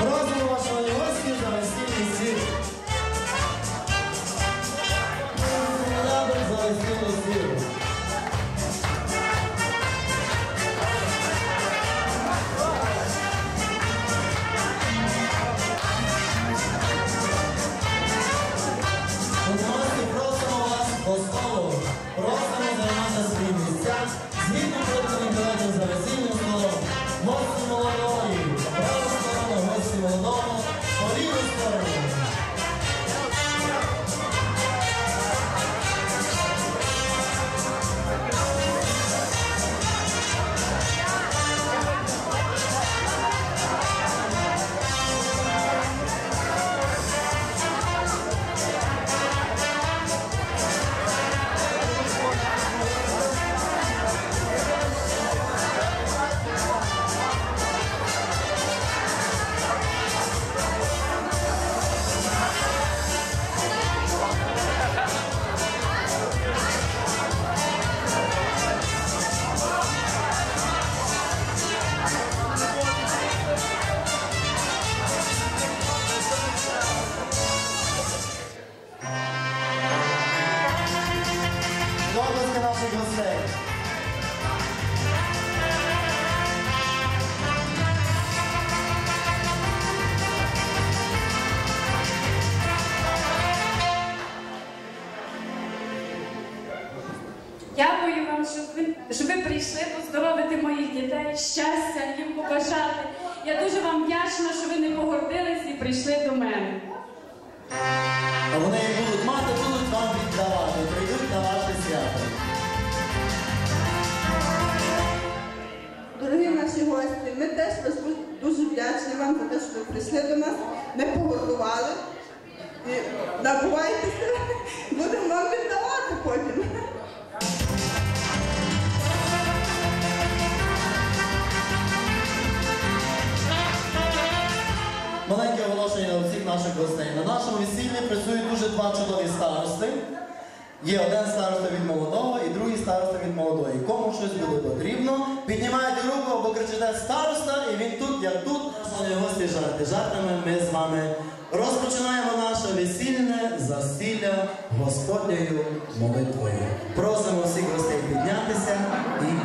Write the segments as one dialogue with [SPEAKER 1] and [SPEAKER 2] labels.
[SPEAKER 1] Просимо вашого гості за весільний стіл. Добре, за весільний просимо вас до столу. Просимо займати свої місця. Згідно придуманим наших гостей.
[SPEAKER 2] Дякую вам, що ви, що ви прийшли поздоровити моїх дітей, щастя їм побажати. Я дуже вам вдячна, що ви не погордились і прийшли до мене.
[SPEAKER 1] А вони будуть мати, будуть вам віддавати.
[SPEAKER 3] Вам за те, що ви прийшли до нас, не погордували. Набувайтеся, будемо вам віддавати потім.
[SPEAKER 1] Маленьке оголошення до всіх наших гостей. На нашому весіллі працюють дуже два чудові старости. Є один староста від молодого і другий староста від молодої. Кому щось буде потрібно, піднімаєте руку або кричите староста, і він тут, я тут. Шановні гості, жарти жартами. Ми з вами розпочинаємо наше весільне засілля Господньою молитвою. Просимо всіх гостей піднятися і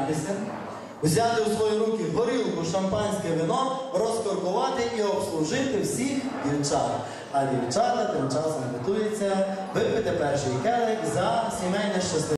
[SPEAKER 1] просимо взяти у свої руки горілку, шампанське вино, розкоркувати і обслужити всіх дівчат. А дівчата тим часом готуються випити перший келик за сімейне щасливе.